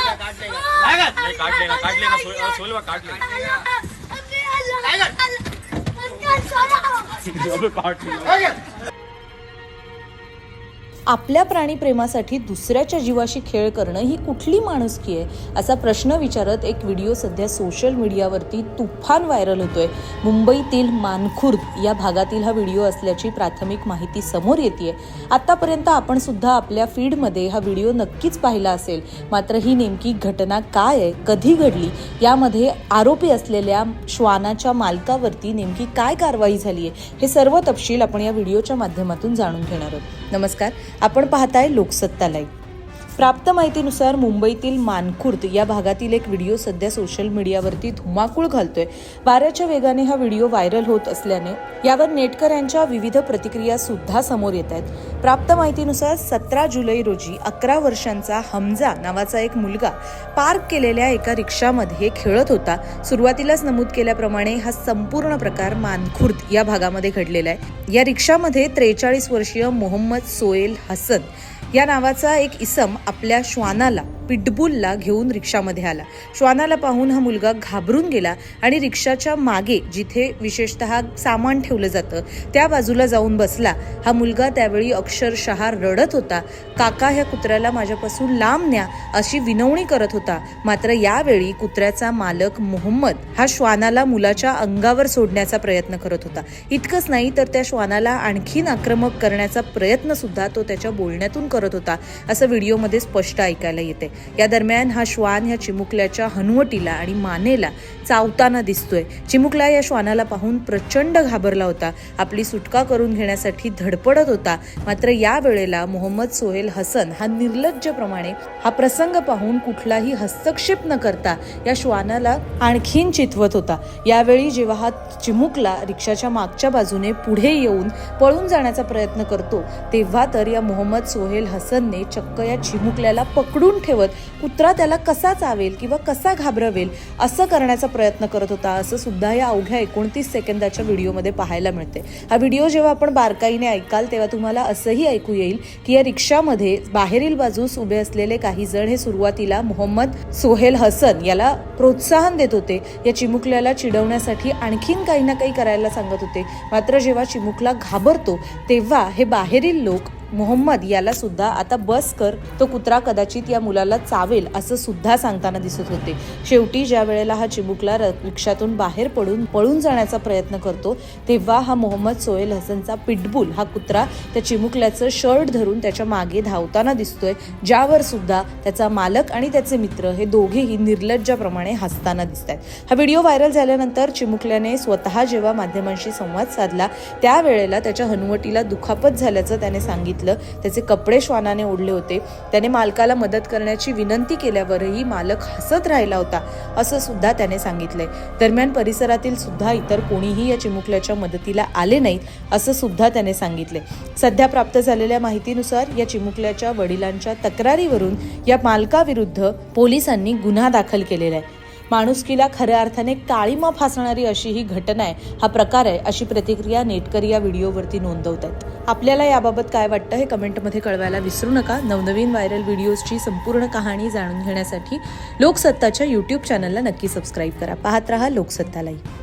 नाही, काढले ना काढले ना सोल- अं, सोलवा काढले अबे, काढले आपल्या प्राणीप्रेमासाठी दुसऱ्याच्या जीवाशी खेळ करणं ही कुठली माणुसकी आहे? असा प्रश्न विचारत एक व्हिडिओ सध्या सोशल मीडियावरती तुफान व्हायरल होतोय. मुंबईतील मानखुर्द या भागातील हा व्हिडिओ असल्याची प्राथमिक माहिती समोर येते आतापर्यंत आपण सुद्धा आपल्या फीडमध्ये हा व्हिडिओ नक्कीच पाहिला असेल. मात्र ही नेमकी घटना काय आहे? कधी घडली? यामध्ये आरोपी असलेल्या श्वानाच्या मालकावरती नेमकी काय कारवाई झाली आहे हे सर्व तपशील आपण या व्हिडिओच्या माध्यमातून जाणून घेणार आहोत. नमस्कार. आपण पाहताय लोकसत्ता लाईव्ह प्राप्त माहितीनुसार मुंबईतील मानखुर्द या भागातील एक व्हिडिओ सध्या सोशल मीडियावरती धुमाकूळ घालतोय. वाऱ्याच्या वेगाने हा व्हिडिओ व्हायरल होत असल्याने यावर नेटकऱ्यांच्या विविध प्रतिक्रिया सुद्धा समोर येत आहेत. प्राप्त माहितीनुसार सतरा जुलै रोजी अकरा वर्षांचा हमजा नावाचा एक मुलगा पार्क केलेल्या एका रिक्षामध्ये खेळत होता. सुरुवातीलाच नमूद केल्याप्रमाणे हा संपूर्ण प्रकार मानखुर्द या भागामध्ये घडलेला आहे. या रिक्षामध्ये त्रेचाळीस वर्षीय मोहम्मद सोएल हसन या नावाचा एक इसम आपल्या श्वानाला. पिटबुलला घेऊन रिक्षामध्ये आला. श्वानाला पाहून हा मुलगा घाबरून गेला आणि रिक्षाच्या मागे जिथे विशेषतः सामान ठेवलं जातं त्या बाजूला जाऊन बसला. हा मुलगा त्यावेळी अक्षरशः रडत होता. काका ह्या कुत्र्याला माझ्यापासून लांब न्या अशी विनवणी करत होता. मात्र यावेळी कुत्र्याचा मालक मोहम्मद हा श्वानाला मुलाच्या अंगावर सोडण्याचा प्रयत्न करत होता. इतकंच नाही तर त्या श्वानाला आणखीन आक्रमक करण्याचा प्रयत्न सुद्धा तो त्याच्या बोलण्यातून करत होता असं व्हिडिओमध्ये स्पष्ट ऐकायला येते या दरम्यान हा श्वान या चिमुकल्याच्या हनुवटीला आणि मानेला चावताना दिसतोय. चिमुकला या श्वानाला पाहून प्रचंड घाबरला होता. आपली सुटका करून घेण्यासाठी धडपडत होता. मात्र या वेळेला मोहम्मद सोहेल हसन हा निर्लज्जप्रमाणे हा प्रसंग पाहून कुठलाही हस्तक्षेप न करता या श्वानाला आणखीन चितवत होता. यावेळी जेव्हा हा चिमुकला रिक्षाच्या मागच्या बाजूने पुढे येऊन पळून जाण्याचा प्रयत्न करतो तेव्हा तर या मोहम्मद सोहेल हसनने चक्क या चिमुकल्याला पकडून ठेवत कुत्रा त्याला कसा चावेल किंवा कसा घाबरवेल असं करण्याचा प्रयत्न करत होता असं सुद्धा या अवघ्या एकोणतीस सेकंदाच्या व्हिडिओमध्ये पाहायला मिळते. हा व्हिडिओ जेव्हा आपण बारकाईने ऐकाल तेव्हा तुम्हाला असंही ऐकू येईल की या रिक्षामध्ये बाहेरील बाजूस उभे असलेले काही जण हे सुरुवातीला मोहम्मद सोहेल हसन याला प्रोत्साहन देत होते. या चिमुकल्याला चिडवण्यासाठी आणखीन काही ना काही करायला सांगत होते. मात्र जेव्हा चिमुकला घाबरतो तेव्हा हे बाहेरील लोक मोहम्मद याला सुद्धा आता बस कर तो कुत्रा कदाचित या मुलाला चावेल असं सुद्धा सांगताना दिसत होते. शेवटी ज्या वेळेला हा चिमुकला र- रिक्षातून बाहेर पडून पळून जाण्याचा प्रयत्न करतो तेव्हा हा मोहम्मद सोहेल हसनचा पिटबुल हा कुत्रा त्या चिमुकल्याचं शर्ट धरून त्याच्यामागे धावताना दिसतोय ज्यावर सुद्धा त्याचा मालक आणि त्याचे मित्र हे दोघेही निर्लज्जाप्रमाणे हसताना दिसत आहेत हा व्हिडिओ व्हायरल झाल्यानंतर चिमुकल्याने स्वतः जेव्हा माध्यमांशी संवाद साधला त्यावेळेला त्याच्या हनुवटीला दुखापत झाल्याचं त्याने सांगितलं. त्याचे कपडे श्वानाने ओढले होते. त्याने मालकाला मदत करण्याची विनंती केल्यावरही मालक हसत राहिला होता असं सुद्धा त्याने सांगितलंय. दरम्यान परिसरातील सुद्धा इतर कोणीही या चिमुकल्याच्या मदतीला आले नाहीत असं सुद्धा त्याने सांगितले सध्या प्राप्त झालेल्या माहितीनुसार या चिमुकल्याच्या वडिलांच्या तक्रारीवरून या मालकाविरुद्ध पोलिसांनी गुन्हा दाखल केलेला आहे. माणुसकीला खऱ्या अर्थाने काळीमा फासणारी अशी ही घटना आहे. हा प्रकार आहे अशी प्रतिक्रिया नेटकरी या व्हिडिओवरती नोंदवत आहेत. आपल्याला याबाबत काय वाटतं हे कमेंटमध्ये कळवायला विसरू नका. नवनवीन व्हायरल व्हिडिओजची संपूर्ण कहाणी जाणून घेण्यासाठी लोकसत्ताच्या यूट्यूब चॅनलला नक्की सबस्क्राईब करा. पाहत रहा लोकसत्ता लाईव्ह